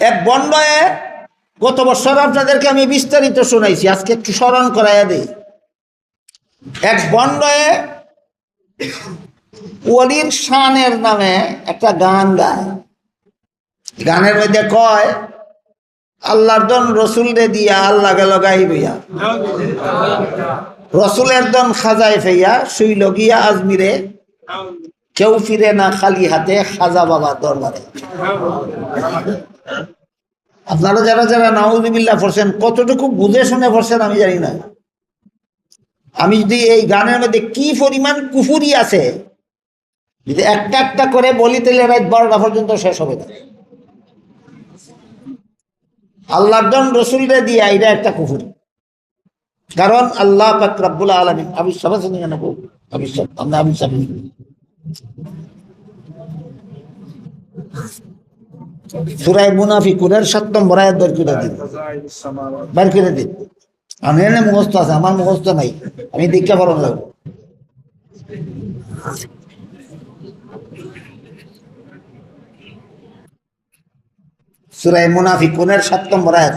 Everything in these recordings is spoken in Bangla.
এক বন্ডয়ে গত বছর আপনাদেরকে আমি বিস্তারিত শোনাইছি, আজকে একটু স্মরণ করাইয়া দিই। এক বন্ডয়ে ওলির শানের নামে একটা গান গায়। গানের মধ্যে কয়, আল্লাহর দন রসুল রে দিয়া আল্লাহ গেল গাই বইয়া। রসুলের দন খাজায় ফেইয়া শুইল গিয়া আজমিরে। কেউ ফিরে না খালি হাতে খাজা বাবা দরবারে। আপনারা যারা যারা নাউজুবিল্লাহ পড়ছেন, কতটুকু বুঝে শুনে পড়ছেন আমি জানি না। আমি যদি এই গানের মধ্যে কি পরিমাণ কুফুরি আছে, যদি একটা একটা করে বলি, তাহলে রাত বারোটা পর্যন্ত শেষ হবে না। আল্লাহর জন রসুলরে দিয়া এটা একটা কুফুরি। কারণ আল্লাহ পাক রব্বুল আলমিন আবিশ্বাস আবিশ্বাস আমরা আবিশ্বাস সুরাই মুনাফিকুনের সাত নম্বর আয়াত বের করে দিন। বের করে দিন। আমি এনে মুখস্থ আছে, আমার মুখস্থ নাই। আমি দীক্ষা পালন লাগবো সুরাই মুনাফিকুনের সাত নম্বর আয়াত।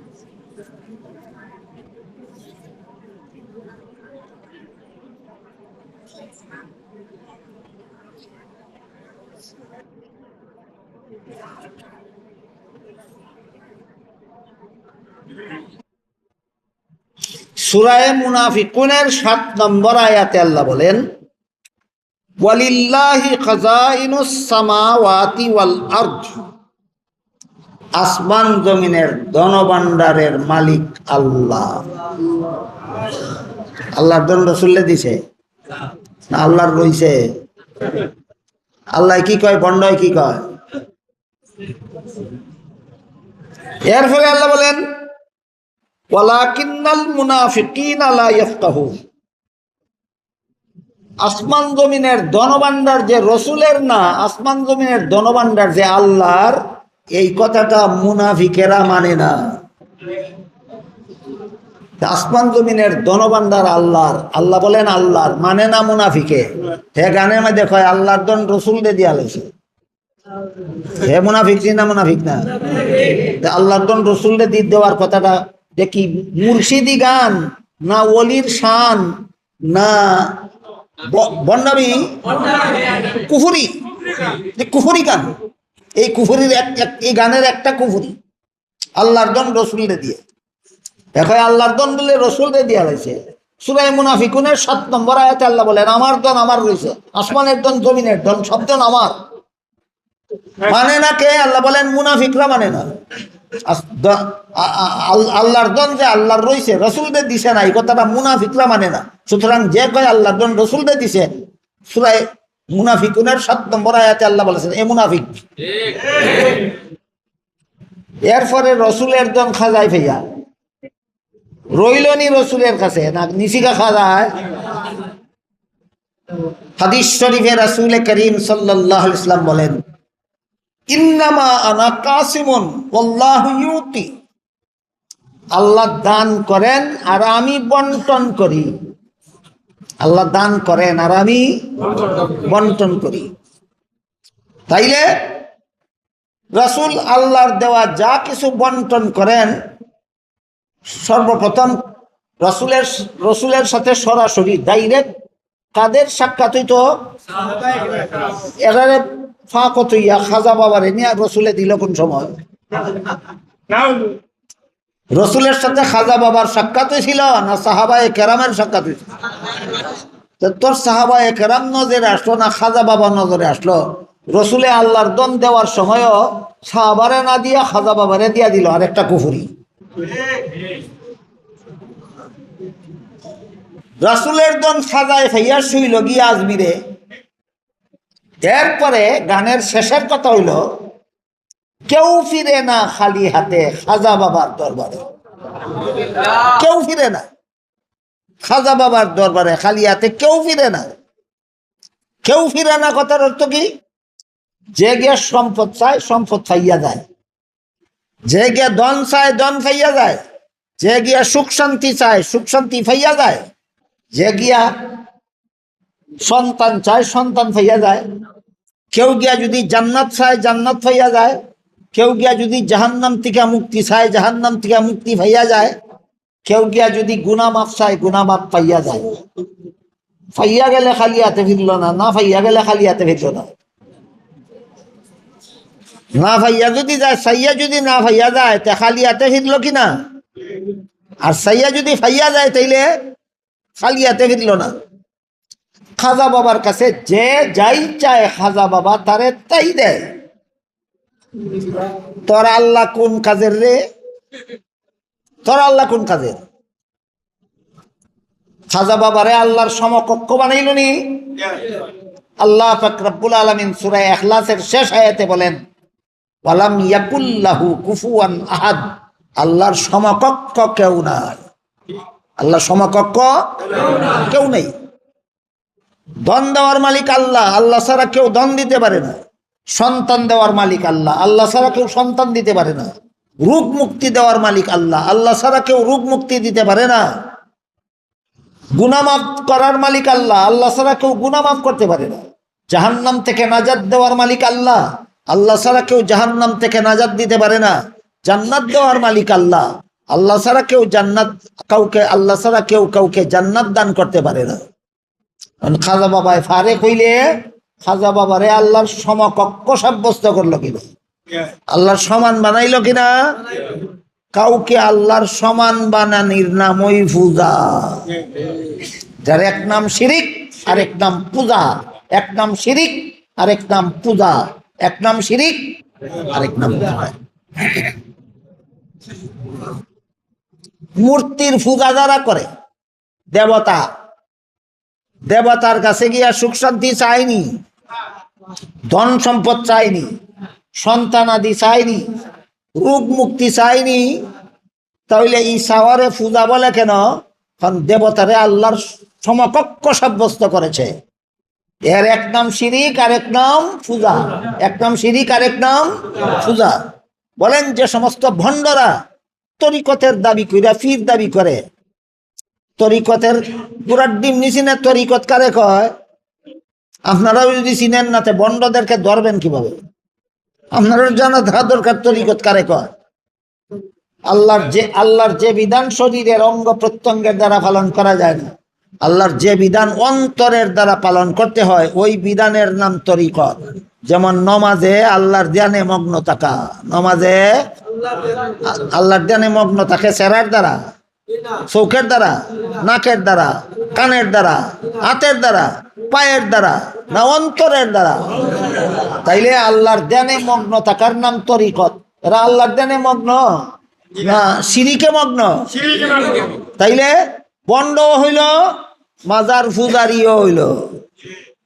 সুরায় মুনাফিকুনের সাত নম্বর আয়াতে আল্লাহ বলেন, ওয়ালিল্লাহি সামাওয়াতি আসমান জমিনের ধনভাণ্ডারের মালিক আল্লাহ। আল্লাহর জন রসুল্লে দিছে? না, আল্লাহর রইছে। আল্লাহ কি কয় বন্ডয় কি কয়? এর ফলে আল্লাহ বলেন আসমান জমিনের ধনভাণ্ডার যে রসুলের না, আসমান জমিনের ধনভাণ্ডার যে আল্লাহর, এই কথাটা মুনাফিকেরা মানে না। আসমান জমিনের ধনভাণ্ডার আল্লাহর, আল্লাহ বলেন আল্লাহর মানে না মুনাফিকে? হে গানের মধ্যে কয়, আল্লাহর দন রসুল দে দিয়া লেছে হে মুনাফিক না মুনাফিক না? আল্লাহর দন রসুল দিয়ে দেওয়ার কথাটা দেখি মুর্শিদি গান? না ওলির শান? না বন্ডামি কুফুরি কুফুরি গান। এই কুফুরির এই গানের একটা কুফুরি আল্লাহর দন রসুলরে দিয়ে। দেখো আল্লাহর দন বলে রসুলরে দিয়া হয়েছে। সুরাই মুনাফিকুনের সাত নম্বর আয়াতে আল্লাহ বলেন, আমার দন আমার রয়েছে। আসমানের দন, জমিনের দন, সব দন আমার। মানে না কে? আল্লাহ বলেন, মুনাফিকরা মানে না। আল্লাহর দন যে আল্লাহর রয়েছে রসুলদের দিছে না, এই কথাটা মুনাফিকরা মানে না। সুতরাং যে কয় আল্লাহর দন রসুলদের দিছে সুরাই মুনাফিকুনের সাত নম্বর আয়াতে আল্লাহ বলেছেন, এ মুনাফিক। এরপরে রসুলের দন খাজাই ফেয়া রইলনি রসুলের কাছে, না নিশিকা খাজায়। হাদিস শরীফে রাসুল করিম সাল্লাহ ইসলাম বলেন আল্লাহ ইউতি। আল্লাহ দান করেন আর আমি বন্টন করি। আল্লাহ দান করেন আর আমি বন্টন করি। তাইলে রাসুল আল্লাহর দেওয়া যা কিছু বন্টন করেন, সর্বপ্রথম রসুলের রসুলের সাথে সরাসরি ডাইরেক্ট কাদের সাক্ষাৎ হইতো এরারে ফাঁকত ইয়া, খাজা বাবারে নিয়ে রসুলে দিল কোন সময়? রসুলের সাথে খাজা বাবার সাক্ষাৎ হয়েছিল না সাহাবায় কেরামের সাক্ষাৎ হয়েছিল তোর সাহাবায় কেরাম নজরে আসলো না খাজা বাবা নজরে আসলো? রসুলে আল্লাহর দন দেওয়ার সময়ও সাহাবারে না দিয়া খাজা বাবারে দিয়া দিল আর একটা কুফুরি। রাসুলের দন সাজায় ফাইয়া শুইল গিয়া আজমিরে এরপরে গানের শেষের কথা হইল, কেউ ফিরে না খালি হাতে খাজা বাবার দরবারে। কেউ ফিরে না। খাজা বাবার দরবারে খালি হাতে কেউ ফিরে না। কেউ ফিরে না কথার অর্থ কি? যে গিয়া সম্পদ চায়, সম্পদ ফাইয়া যায়। যে গিয়া দন চায় দন ফাইয়া যায়। যে গিয়া সুখ শান্তি চায়, সুখ শান্তি ফাইয়া যায়। যে গিয়া সন্তান চায়, সন্তান ফাইয়া যায়। কেউ গিয়া যদি জান্নাত চায়, জান্নাত ফাইয়া যায়। কেউ গিয়া যদি জাহান্নাম থেকে মুক্তি চায়, জাহান্নাম থেকে মুক্তি ফাইয়া যায়। কেউ গিয়া যদি গুনা মাপ চায় গুনা মাপ পাইয়া যায়। ফাইয়া গেলে খালি হাতে ফিরল না না ফাইয়া গেলে খালি হাতে ফিরল না। না ভাইয়া যদি যায় সাইয়া যদি না ভাইয়া যায়, তা খালি হাতে ফিরল কি না আর সাইয়া যদি ফাইয়া যায়, তাইলে খালি হাতে ফিরল না? খাজা বাবার কাছে যে যাই চায় খাজা বাবা তারে তাই দেয়। তোর আল্লাহ কোন কাজের রে? তোর আল্লাহ কোন কাজের? খাজা বাবারে আল্লাহর সমকক্ষ বানাইল নি। আল্লাহ ফাকরাবুল আলমিন সুরায় এখলাসের শেষ আয়াতে বলেন, ওয়ালাম ইয়াকুল্লাহু কুফুয়ান আহাদ আল্লাহর সমকক্ষ কেউ নাই। আল্লাহর সমকক্ষ? কেউ নেই। দন দেওয়ার মালিক আল্লাহ। আল্লাহ ছাড়া কেউ দন দিতে পারে না। সন্তান দেওয়ার মালিক আল্লাহ। আল্লাহ ছাড়া কেউ সন্তান দিতে পারে না। রোগ মুক্তি দেওয়ার মালিক আল্লাহ। আল্লাহ ছাড়া কেউ রোগ মুক্তি দিতে পারে না। গুনামাফ করার মালিক আল্লাহ। আল্লাহ ছাড়া কেউ গুনামাফ করতে পারে না। জাহান্নাম থেকে নাজাদ দেওয়ার মালিক আল্লাহ। আল্লাহ ছাড়া কেউ জাহান্নাম থেকে নাজাদ দিতে পারে না। জান্নাত দেওয়ার মালিক আল্লাহ। আল্লাহ ছাড়া কেউ জান্নাত, কাউকে, আল্লাহ ছাড়া কেউ কাউকে জান্নাত দান করতে পারে না। খাজা বাবায় ফারে কইলে খাজা বাবারে আল্লাহর সমকক্ষ সাব্যস্ত করল কিনা? আল্লাহর সমান বানাইলো কিনা? কাউকে আল্লাহর সমান বানানির নামই পূজা। যার এক নাম শিরিক আর নাম পূজা। এক নাম শিরিক আর নাম পূজা। এক নাম শিরিক আর এক নাম পূজা। মূর্তির পূজা যারা করে, দেবতা, দেবতার কাছে গিয়া সুখ শান্তি চায়নি ধন সম্পদ চায়নি সন্তান আদি চায়নি রোগ মুক্তি চায়নি তাহলে এই সাওয়ারে পূজা বলে কেন? কারণ দেবতারে আল্লাহর সমকক্ষ সাব্যস্ত করেছে। এর এক নাম শিরিক আর এক নাম পূজা এক নাম শিরিক আর এক নাম পূজা বলেন যে সমস্ত ভণ্ডরা তরিকতের দাবি কইরা ফির দাবি করে। তরিকতের পুরার ডিম নিচিনে তরিকত কারে কয়? আপনারাও যদি চিনেন না, তে বন্ডদেরকে ধরবেন কীভাবে? আপনারও জানা থাকা দরকার তরিকত কারে কয়। আল্লাহর যে আল্লাহর যে বিধান শরীরের অঙ্গ প্রত্যঙ্গের দ্বারা পালন করা যায় না, আল্লাহর যে বিধান অন্তরের দ্বারা পালন করতে হয়, ওই বিধানের নাম তরিকত। যেমন নমাজে আল্লাহর ধ্যানে মগ্ন থাকা, নমাজে আল্লাহর ধ্যানে মগ্ন থাকে সেরার দ্বারা, চোখের দ্বারা, নাকের দ্বারা, কানের দ্বারা, হাতের দ্বারা, পায়ের দ্বারা না অন্তরের দ্বারা। তাইলে আল্লাহর ধ্যানে মগ্ন থাকার নাম তরিকত। এরা আল্লাহর ধ্যানে মগ্ন? না, সিরিকে মগ্ন? তাইলে বন্ড হইল, মাজার ফুজারিও হইল।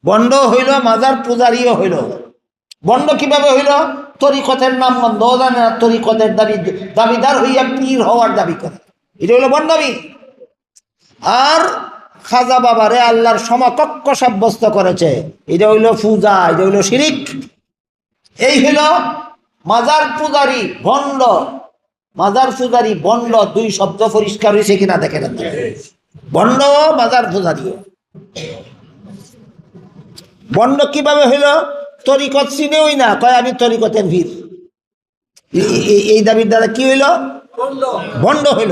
বন্ড হইল, মাজার পূজারিও হইল। বন্ড কীভাবে হইল? তরিকতের নাম বন্ধ জানে না তরিকতের দাবি, দাবিদার হইয়া পীর হওয়ার দাবি করে। এটা হইল বন্ডবি আর খাজা বাবারে আল্লাহর সমকক্ষ সাব্যস্ত করেছে। এটা হইল পূজা, এটা হইল শিরিক। এই হইল মাজার পূজারি ভণ্ড মাজার পূজারি বন্ড দুই শব্দ পরিষ্কার হয়েছে কিনা দেখেন। বন্ড, মাজার পূজারিও। বন্ড কীভাবে হইল? তরিকত চিনেওই না। কয় আমি তরিকতের ভিড় এই- দাবির দ্বারা কি হইল? বন্ড হইল।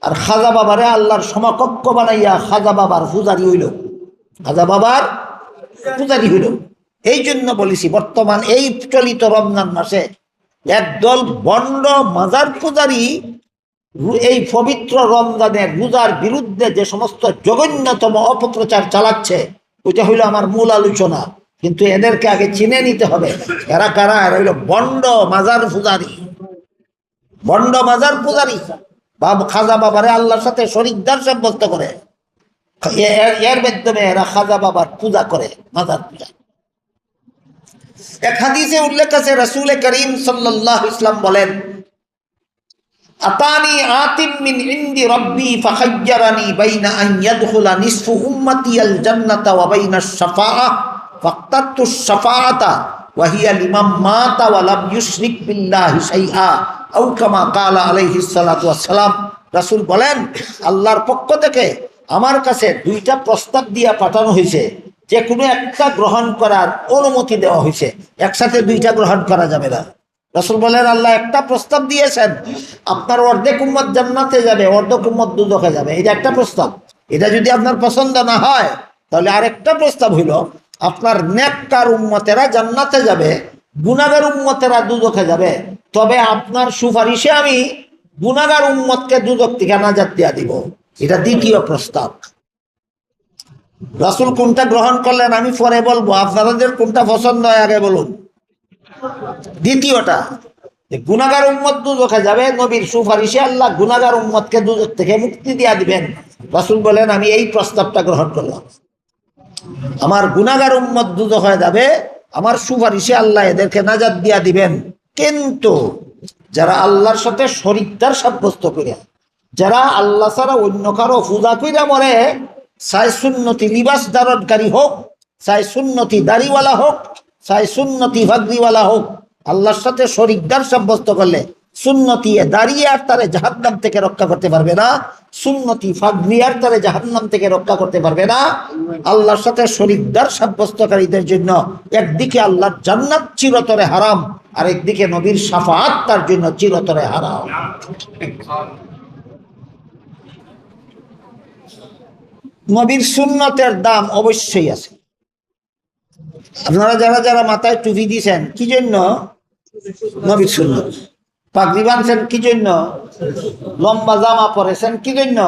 আর খাজা বাবারে আল্লাহর সমকক্ষ বানাইয়া খাজা বাবার পূজারি হইল। খাজা বাবার পূজারি হইল। এই জন্য বলেছি বর্তমান এই চলিত রমজান মাসে একদল বন্ড মাজার পূজারি এই পবিত্র রমজানের রোজার বিরুদ্ধে যে সমস্ত জঘন্যতম অপপ্রচার চালাচ্ছে ওইটা হইল আমার মূল আলোচনা। কিন্তু এদেরকে আগে চিনে নিতে হবে। এরা কারা? এরা হইল বন্ড মাজার পূজারি। বন্ড মাজার পূজারি। বাব খাজা বাবারে আল্লাহর সাথে শরিকদার সাব্যস্ত করে। এর- মাধ্যমে এরা খাজা বাবার পূজা করে, মাজার পূজা। এক হাদিসে উল্লেখ আছে, রসুল করিম সাল্লাল্লাহু ইসলাম বলেন আতানি আতিম মিন ইন্দি রব্বি ফাখায়্যারানি বাইনা আন ইয়াদখুলা নিসফু উম্মতি আল জান্নাতা ওয়া বাইনা শাফাআ ফাক্তাতু শাফাআতা ওয়া হিয়া লিমান মাতা ওয়া লাম ইউশরিক বিল্লাহি শাইআ আও কামা ক্বালা আলাইহিস সালাতু ওয়াস সালাম। রাসূল বলেন, আল্লাহর পক্ষ থেকে আমার কাছে দুইটা প্রস্তাব দিয়া পাঠানো হয়েছে যে কোনো একটা গ্রহণ করার অনুমতি দেওয়া হয়েছে একসাথে দুইটা গ্রহণ করা যাবে না। রসুল বলেন, আল্লাহ একটা প্রস্তাব দিয়েছেন, আপনার অর্ধেক উম্মত জান্নাতে যাবে, অর্ধেক উম্মত দুদকে যাবে। এটা একটা প্রস্তাব। এটা যদি আপনার পছন্দ না হয়, তাহলে আরেকটা প্রস্তাব হইল, আপনার নেককার উম্মতেরা জান্নাতে যাবে গুনাগার উম্মতেরা দুদকে যাবে। তবে আপনার সুপারিশে আমি গুনাগার উম্মতকে দুদক থেকে নাজাত দিয়া দিব। এটা দ্বিতীয় প্রস্তাব। রাসুল কোনটা গ্রহণ করলেন আমি পরে বলব। আপনাদের কোনটা পছন্দ হয় আগে বলুন। দ্বিতীয়টা গুনাগার উম্মত দুজকে যাবে, নবীর সুপারিশে আল্লাহ গুনাগার উম্মতকে দুজক থেকে মুক্তি দিয়া দিবেন। রাসুল বলেন, আমি এই প্রস্তাবটা গ্রহণ করলাম। আমার গুনাগার উম্মত দুজক হয়ে যাবে, আমার সুপারিশে আল্লাহ এদেরকে নাজাদ দিয়া দিবেন। কিন্তু যারা আল্লাহর সাথে শরিকদার সাব্যস্ত করে যারা আল্লাহ ছাড়া অন্য কারও পূজা কইরা মরে, চাই সুন্নতি লিবাস ধারণকারী হোক, চাই সুন্নতি দাড়িওয়ালা হোক চাই সুন্নতি ভাগরিওয়ালা হোক। আল্লাহর সাথে শরিকদার সাব্যস্ত করলে সুন্নতি দাঁড়িয়ে আর তারে জাহান্নাম থেকে রক্ষা করতে পারবে না। সুন্নতি আর তারে জাহান্নাম থেকে রক্ষা করতে পারবে না। আল্লাহর সাথে শরিকদার সাব্যস্তকারীদের জন্য একদিকে আল্লাহর জান্নাত চিরতরে হারাম, আর একদিকে নবীর সাফাত তার জন্য চিরতরে হারাম। নবীর সুন্নতের দাম অবশ্যই আছে। আপনারা যারা যারা মাথায় টুপি দিয়েছেন, কি জন্য? নবীর সুন্নত। পাগড়ি বাঁধছেন, কি জন্য? লম্বা জামা পরেছেন, কি জন্য?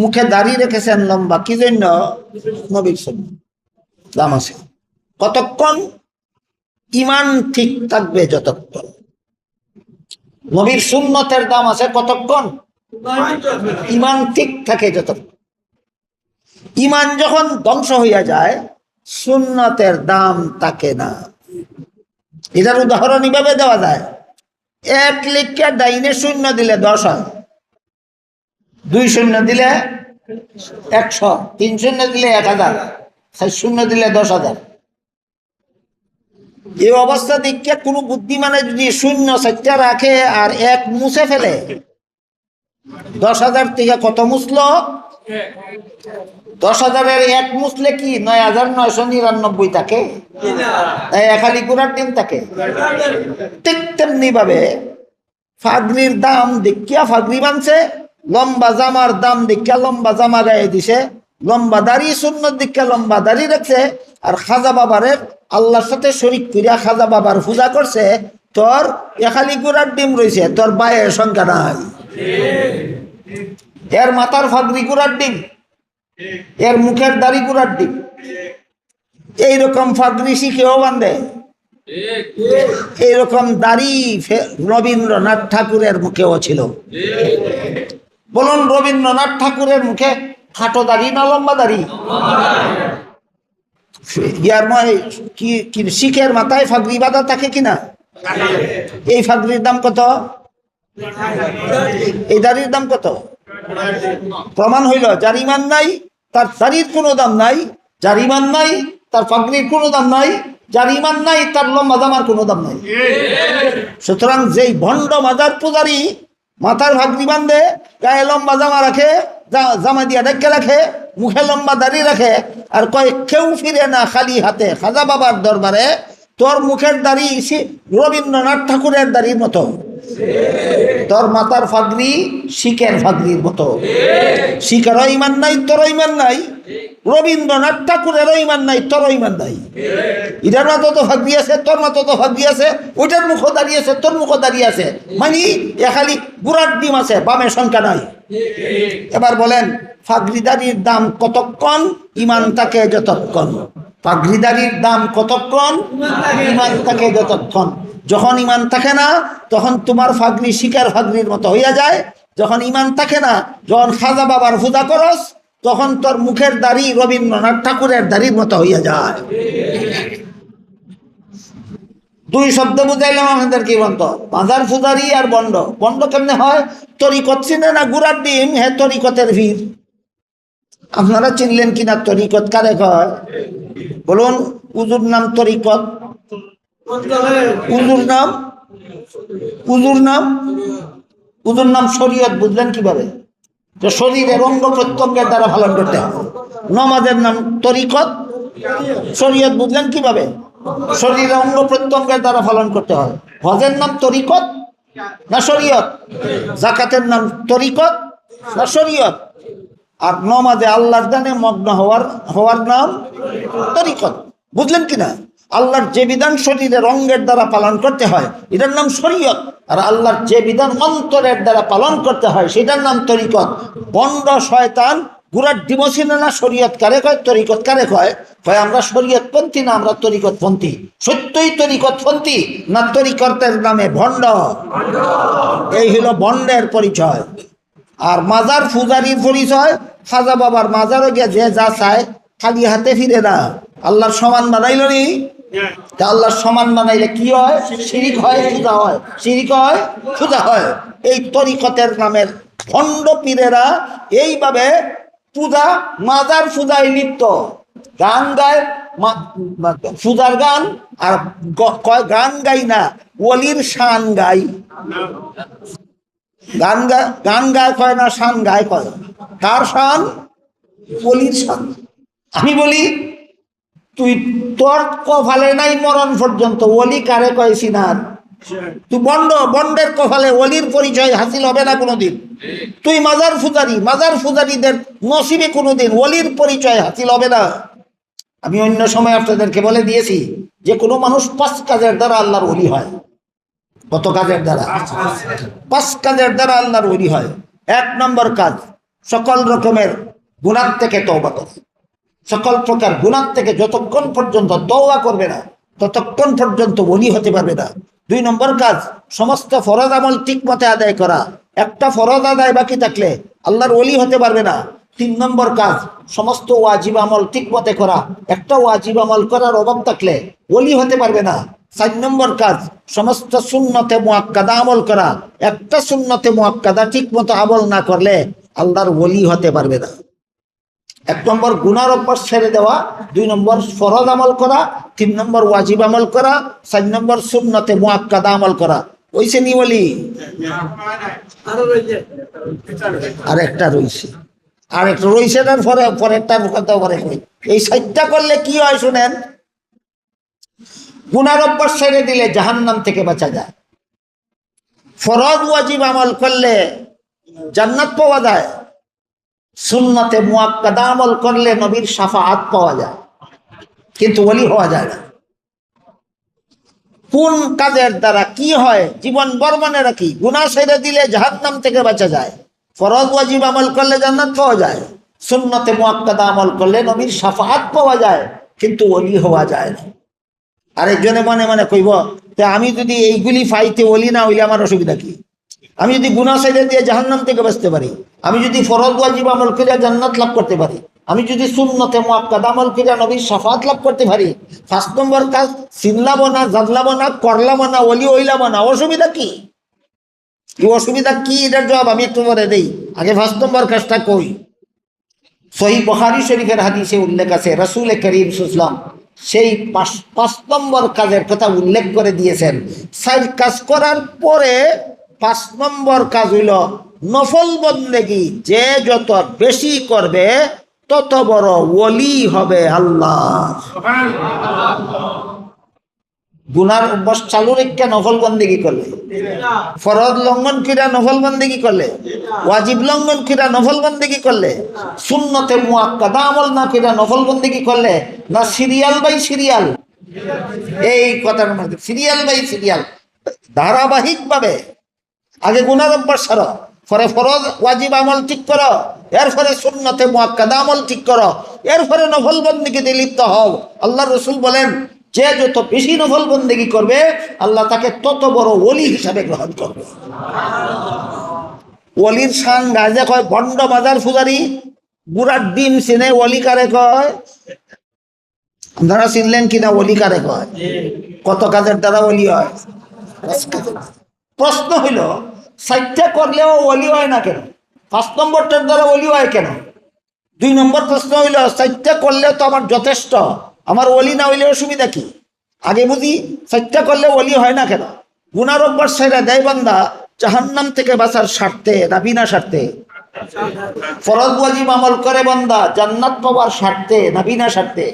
মুখে দাড়ি রেখেছেন লম্বা, কি জন্য? নবীর সুন্নত। দাম আছে। কতক্ষণ ইমান ঠিক থাকবে যতক্ষণ? নবীর সুন্নতের দাম আছে কতক্ষণ? ইমান ঠিক থাকে যতক্ষণ। ইমান যখন ধ্বংস হইয়া যায় সুন্নতের দাম থাকে না। এটার উদাহরণ এইভাবে দেওয়া যায়। এক লিখকে ডাইনে শূন্য দিলে দশ হয়। দুই শূন্য দিলে একশো, তিন শূন্য দিলে এক হাজার শূন্য দিলে দশ হাজার। এই অবস্থা দেখে কোনো বুদ্ধিমানে যদি শূন্য চারটা রাখে আর এক মুছে ফেলে, দশ হাজার থেকে কত মুছলো? দশ হাজারের এক মুসলে কি? নয় হাজার নয়শো নিরানব্বই থাকে একালি গুড়ার দিন থাকে ঠিক তেমনি ভাবে ফাগরির দাম দেখিয়া ফাগরি বানছে, লম্বা জামার দাম দেখিয়া লম্বা জামা গায়ে দিছে, লম্বা দাড়ি শূন্য দীক্ষা লম্বা দাড়ি রাখছে, আর খাজা বাবারে আল্লাহর সাথে শরিক করিয়া খাজা বাবার পূজা করছে, তোর এখালি গুড়ার ডিম রয়েছে তোর বায়ের সংখ্যা নাই। এর মাথার ফাগরি গুড়ার ডিম, এর মুখের দাড়ি গুড়ার ডিম। এইরকম ফাগরি শিখেও বান্ধে এইরকম দাড়ি রবীন্দ্রনাথ ঠাকুরের মুখেও ছিল। বলুন, রবীন্দ্রনাথ ঠাকুরের মুখে খাটো দাড়ি না লম্বা দাড়ি? ইয়ার ময় কি কি শিখের মাথায় ফাগরি বাঁধা থাকে কিনা? এই ফাগরির দাম কত? এই দাড়ির দাম কত? প্রমাণ হইল, যার ইমান নাই, তার দাড়ির কোনো দাম নাই, যার ইমান নাই, তার ফাগরির কোনো দাম নাই, যার ইমান নাই, তার লম্বা জামার কোনো দাম নাই। সুতরাং যেই ভণ্ড মাজার পূজারি মাথার ভাগরি বান্ধে, গায়ে লম্বা জামা রাখে জামা দিয়া ডেকে রাখে, মুখে লম্বা দাড়ি রাখে, আর কয়, কেউ ফিরে না খালি হাতে, খাজা বাবার দরবারে, তোর মুখের দাড়ি রবীন্দ্রনাথ ঠাকুরের দাড়ির মতো। তোর মাতার ফাগরি, শিখের ফাগরির মতো। শিখেরও ইমান নাই তোর ইমান নাই। রবীন্দ্রনাথ ঠাকুরেরও ইমান নাই তোর ইমান নাই। ইটার মাথা তো ফাগরি আছে, তোর মাথা তো ফাগরি আছে, ওইটার মুখও দাঁড়িয়ে আছে, তোর মুখও দাঁড়িয়ে আছে। মানে এ খালি গুড়ার ডিম আছে বামের সংখ্যা নাই। এবার বলেন, ফাগরিদারির দাম কতক্ষণ? ইমান তাকে যতক্ষণ। পাগড়িদারির দাম কতক্ষণ? ইমান তাকে যতক্ষণ। যখন ইমান থাকে না, তখন তোমার ফাগরি শিকার ফাগরির মতো হইয়া যায়। যখন ইমান থাকে না, যখন খাজা বাবার পূজা করস, তখন তোর মুখের দাড়ি রবীন্দ্রনাথ ঠাকুরের দাড়ির মতো হইয়া যায়। দুই শব্দ বুঝাইলাম আমাদের কি বন্ধ? মাজার ফুজারি আর বন্ড। বন্ড কেমনে হয়? তরিকত চিনে না গুড়ার ডিম? হে তরিকতের ভিড়। আপনারা চিনলেন কিনা তরিকত কারে কয়? বলুন, উজুর নাম তরিকত। উজুর নাম? উজুর নাম? উজুর নাম শরীয়ত, বুঝলেন কীভাবে? যে শরীরের অঙ্গ প্রত্যঙ্গের দ্বারা পালন করতে হবে। নমাজের নাম তরিকত, শরীয়ত, বুঝলেন কীভাবে? শরীরের অঙ্গ প্রত্যঙ্গের দ্বারা পালন করতে হয় হজের নাম তরিকত না শরীয়ত? জাকাতের নাম তরিকত না শরীয়ত? আর নমাজে আল্লাহর দানে মগ্ন হওয়ার হওয়ার নাম তরিকত। বুঝলেন কিনা? আল্লাহর যে বিধান শরীরের অঙ্গের দ্বারা পালন করতে হয়, এটার নাম শরীয়ত। আর আল্লাহর যে বিধান অন্তরের দ্বারা পালন করতে হয়, সেটার নাম তরিকত। বন্ড শয়তান ডিমোসিনে না শরীয়ত কারে কয়? তরিকত কারে কয়? কয়, আমরা শরীয়তপন্থী না আমরা তরিকতপন্থী? সত্যই তরিকতপন্থী না তরিকতের নামে ভণ্ড? এই হলো বন্ডের পরিচয়। আর মাজার ফুজারির পরিচয়, খাজা বাবার মাজারও গিয়ে যে যা চায়, খালি হাতে ফিরে না আল্লাহর সমান বানাইল নি। তা আল্লাহর সমান বানাইলে কি হয়? শিরিক হয় পূজা হয়। শিরিক হয় পূজা হয়। এই তরিকতের নামের ভণ্ড পীরেরা এইভাবে পূজা, মাজার পূজায় লিপ্ত। গান গায় পূজার গান, আর গান গাই না, ওলির শান গাই। গান গায় গান গায় কয় না, শান গায় কয়। কার শান? বলির শান। আমি বলি তুই তোর কফালে নাই মরণ পর্যন্ত। ওলি কারে কয় সিনার? তুই বন্ড, বন্ডের কফালে ওলির পরিচয় হাসিল হবে না কোনোদিন? তুই মাজার ফুজারি মাজার ফুজারিদের নসিবে কোনোদিন ওলির পরিচয় হাসিল হবে না? আমি অন্য সময় আপনাদেরকে বলে দিয়েছি যে কোনো মানুষ পাঁচ কাজের দ্বারা আল্লাহর ওলি হয়। কত কাজের দ্বারা? পাঁচ কাজের দ্বারা আল্লাহর ওলি হয়। এক নম্বর কাজ, সকল রকমের গুণার থেকে তওবা করে। সকল প্রকার গুণার থেকে যতক্ষণ পর্যন্ত তওবা করবে না, ততক্ষণ পর্যন্ত ওলি হতে পারবে না। দুই নম্বর কাজ, সমস্ত ফরজ আমল ঠিক মতে আদায় করা। একটা ফরজ আদায় বাকি থাকলে আল্লাহর ওলি হতে পারবে না। তিন নম্বর কাজ, সমস্ত ওয়াজিব আমল ঠিক মতে করা। একটা ওয়াজিব আমল করার অভাব থাকলে ওলি হতে পারবে না। চার নম্বর কাজ, সমস্ত শূন্যতে মোয়াক্কাদা আমল করা। একটা শূন্যতে মোয়াক্কাদা ঠিক মতো আমল না করলে আল্লাহর ওলি হতে পারবে না। এক নম্বর গুনার অভ্যাস ছেড়ে দেওয়া দুই নম্বর ফরজ আমল করা তিন নম্বর ওয়াজিব আমল করা চার নম্বর শূন্যতে মোয়াক্কাদা আমল করা। ওইসে নি বলি আর একটা রইছে। আর একটা রইছে তার পরে পরেরটার কথা পরে কই এই সাইটটা করলে কি হয় শুনেন? গুনার অভ্যাস ছেড়ে দিলে জাহান্নাম থেকে বাঁচা যায়। ফরজ ওয়াজিব আমল করলে জান্নাত পাওয়া যায়। সুন্নতে মুয়াক্কাদা আমল করলে নবীর সাফাআত পাওয়া যায়। কিন্তু ওলি হওয়া যায় না। কোন কাজের দ্বারা কি হয়? জীবন বর্মনে রাখি। গুনাহ ছেড়ে দিলে জাহান্নাম থেকে বাঁচা যায়। ফরজ, ওয়াজিব আমল করলে জান্নাত পাওয়া যায়। সুন্নতে মুয়াক্কাদা আমল করলে নবীর সাফাআত পাওয়া যায়, কিন্তু ওলি হওয়া যায় না। আরেকজনে মনে মনে কইব যে আমি যদি এইগুলি ফাইতে ওলি না হইলে আমার অসুবিধা কি? আমি যদি গুনা সাইডে দিয়ে জাহান্নাম থেকে বাঁচতে পারি, আমি যদি ফরজ ওয়াজিব আমল করে জান্নাত লাভ করতে পারি, আমি যদি শূন্যতে মুআক্কাদ আমল করে নবীর সাফাত লাভ করতে পারি, ফার্স্ট নম্বর কাজ চিনলাম না জানলাম না করলাম না ওলি হইলাম না অসুবিধা কি? এই অসুবিধা কি? এটার জবাব আমি একটু দেই। আগে ফার্স্ট নম্বর কাজটা কই? সহি বখারি শরীফের হাদিসে উল্লেখ আছে, রসুল করিম সুসলাম সেই পাঁচ নম্বর কাজের কথা উল্লেখ করে দিয়েছেন। সাইড কাজ করার পরে পাঁচ নম্বর কাজ হইল, নফল বন্দেগি যে যত বেশি করবে, তত বড় ওলি হবে আল্লাহ। গুনার অভ্যাস চালু রেখে নফল বন্দেগি করলে, ফরজ লঙ্ঘন কিরা নফল বন্দেগি করলে, ওয়াজিব লঙ্ঘন কিরা নফল বন্দেগি করলে সুন্নতে মুয়াক্কাদা আমল না কিরা নফল বন্দেগি করলে, না সিরিয়াল বাই সিরিয়াল। এই কথার মধ্যে সিরিয়াল বাই সিরিয়াল। ধারাবাহিকভাবে আগে গুনার অভ্যাস সারো। পরে ফরজ, ওয়াজিব আমল ঠিক করো। এরপরে সুন্নতে মুয়াক্কাদা আমল ঠিক করো। এরপরে নফল বন্দিকে লিপ্ত হও। আল্লাহ রসুল বলেন, যে যত বেশি নফল বন্দেগি করবে, আল্লাহ তাকে তত বড় ওলি হিসাবে গ্রহণ করবে। ওলির শান গাজে কয়, বন্ড বাজার ফুজারি বুড়ার ডিম চিনে ওলি কারে কয়? আপনারা চিনলেন কিনা ওলি কারে কয়? কত কাজের দ্বারা অলি হয়। প্রশ্ন হইল, সাইটটা করলেও অলি হয় না কেন? পাঁচ নম্বরটার দ্বারা অলি হয় কেন? দুই নম্বর প্রশ্ন হইল, সাইটটা করলেও তো আমার যথেষ্ট, আমার অলি না হইলে অসুবিধা কি? আগে বুঝি, সাইটটা করলে অলি হয় না কেন? গুনার অভ্যাস সেরা দেয় বান্দা, জাহান্নাম থেকে বাঁচার স্বার্থে, না বিনা স্বার্থে। ফরজ ওয়াজিব আমল করে বান্দা, জান্নাত পাওয়ার স্বার্থে, না বিনা স্বার্থে।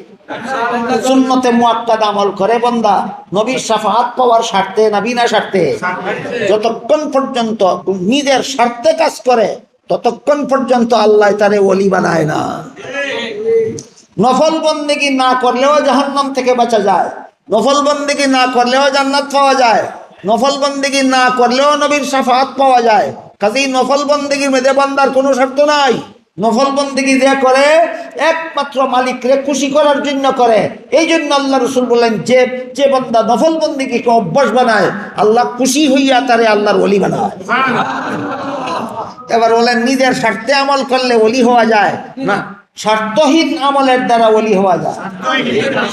সুন্নতে মুয়াক্কাদ আমল করে বান্দা। নবীর শাফাআত পাওয়ার স্বার্থে না বিনা স্বার্থে? যতক্ষণ পর্যন্ত নিজের স্বার্থে কাজ করে, ততক্ষণ পর্যন্ত আল্লাহ তারে ওলি বানায় না। নফল বন্দেগি না করলেও জাহান্নাম থেকে বাঁচা যায়। নফল বন্দেগি না করলেও জান্নাত পাওয়া যায়। নফল বন্দেগি না করলেও নবীর সাফাত পাওয়া যায়। কাজেই নফল বন্দেগির মেয়েদের বান্দার কোনো শর্ত নাই। নফল বন্দেগি যে করে, একমাত্র মালিকরে খুশি করার জন্য করে। এই জন্য আল্লাহ রসুল বললেন, যে যে বান্দা নফল বন্দেগিকে অভ্যাস বানায়, আল্লাহ খুশি হইয়া তারে আল্লাহর অলি বানায়। এবার বলেন, নিজের স্বার্থে আমল করলে অলি হওয়া যায়? না, স্বার্থহীন আমলের দ্বারা অলি হওয়া যায়।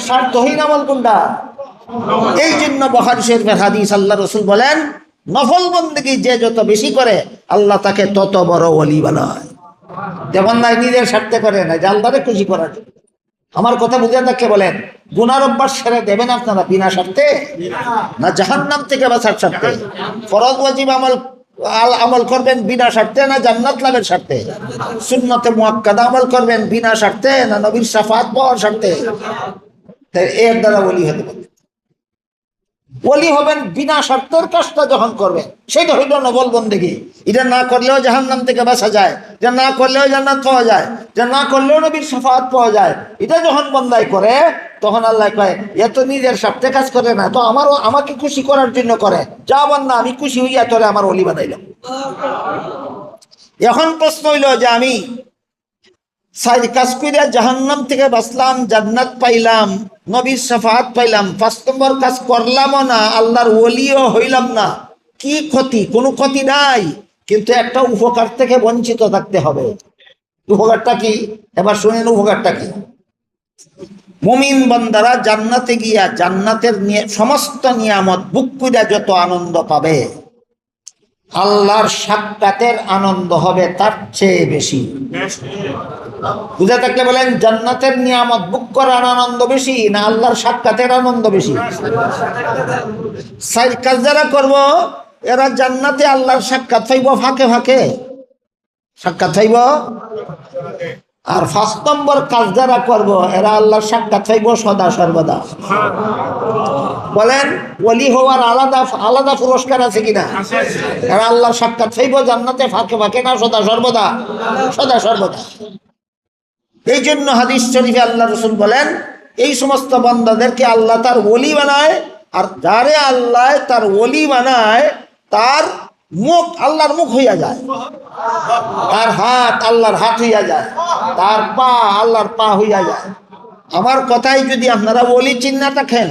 স্বার্থহীন আমল কোনটা? এই জন্য বহারি শরীফের আল্লাহ রসুল বলেন নফল বন্দিগি যে যত বেশি করে, আল্লাহ তাকে তত বড় অলি বানায়। যেমন নাই, নিজের স্বার্থে করে না জালদারে খুশি করার জন্য। আমার কথা বুঝে থাকলে বলেন? গুনার অভ্যাস সেরে দেবেন আপনারা বিনা স্বার্থে? না জাহান্নাম থেকে বাঁচার স্বার্থে? ফরজ ওয়াজিব আমল, আল- আমল করবেন বিনা স্বার্থে না জান্নাত লাভের স্বার্থে? সুন্নতে মুয়াক্কাদা আমল করবেন বিনা স্বার্থে না নবীর সাফাত পাওয়ার স্বার্থে? এর দ্বারা ওলি হতে পারে। ওলি হবেন বিনা স্বার্থের কাজটা যখন করবেন। সেটা হইল নবল বন্দেগি। এটা না করলেও জাহান্নাম থেকে বাঁচা যায়। এটা না করলেও জান্নাত পাওয়া যায়। এটা না করলেও নবীর সাফাত পাওয়া যায়। এটা যখন বন্দাই করে, তখন আল্লাহ কয় এত নিজের স্বার্থে কাজ করে না, তো আমারও আমাকে খুশি করার জন্য করে। যা বন্যা আমি খুশি হইয়া তোরে আমার অলি বানাইলাম। এখন প্রশ্ন হইল যে আমি সাই কাজ কইরা জাহান্নাম থেকে বাঁচলাম, জান্নাত পাইলাম, নবীর সাফাত পাইলাম, পাঁচ নম্বর কাজ করলামও না, আল্লাহর ওলিও হইলাম না। কি ক্ষতি? কোনো ক্ষতি নাই। কিন্তু একটা উপকার থেকে বঞ্চিত থাকতে হবে। উপকারটা কি? এবার শুনেন উপকারটা কি। মুমিন বান্দারা জান্নাতে গিয়া জান্নাতের নিয়ে সমস্ত নিয়ামত বুক কইরা যত আনন্দ পাবে। আল্লাহর সাক্ষাতের আনন্দ হবে তার চেয়ে বেশি। বুঝে থাকলে বলেন, জান্নাতের নিয়ামত বুক করার আনন্দ বেশি না আল্লাহর সাক্ষাতের আনন্দ বেশি? কাজ যারা করব, এরা জান্নাতে আল্লাহর সাক্ষাৎ হইব ফাঁকে ফাঁকে। সাক্ষাৎ পাইব আর ফার্স্ট নম্বর কাজ যারা করব, এরা আল্লাহর সাক্ষাৎ পাইব সদা সর্বদা। বলেন, ওলি হওয়ার আলাদা আলাদা পুরস্কার আছে কিনা? এরা আল্লাহর সাক্ষাৎ পাইব জান্নাতে ফাঁকে ফাঁকে না, সদা সর্বদা। সদা সর্বদা। এই জন্য হাদিস শরীফে আল্লাহ রসুল বলেন, এই সমস্ত বান্দাদেরকে আল্লাহ তার ওলি বানায়, আর যারে আল্লাহ তার ওলি বানায়, তার মুখ আল্লাহর মুখ হইয়া যায়। তার হাত আল্লাহর হাত হইয়া যায়। তার পা আল্লাহর পা হইয়া যায়। আমার কথাই যদি আপনারা ওলি চিন্না থাকেন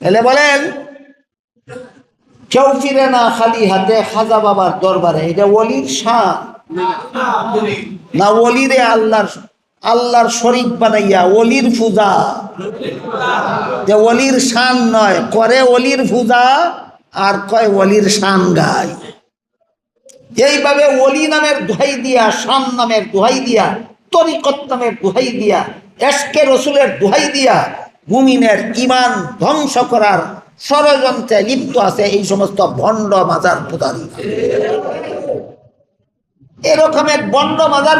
তাহলে বলেন কেউ ফিরে না খালি হাতে খাজা বাবার দরবারে, এটা ওলির শান। না, ওলিরে আল্লাহর আল্লাহর শরীক বানাইয়া ওলির পূজা। যে ওলির শান নয়, করে ওলির পূজা আর কয় ওলির শান গায়। এইভাবে ওলি নামের দোহাই দিয়া, শান নামের দোহাই দিয়া, তরিকত নামের দোহাই দিয়া এসকে রসুলের দোহাই দিয়া মুমিনের ইমান ধ্বংস করার ষড়যন্ত্রে লিপ্ত আছে এই সমস্ত ভণ্ড মাজার পূজারী এরকম এক বন্ড মাজার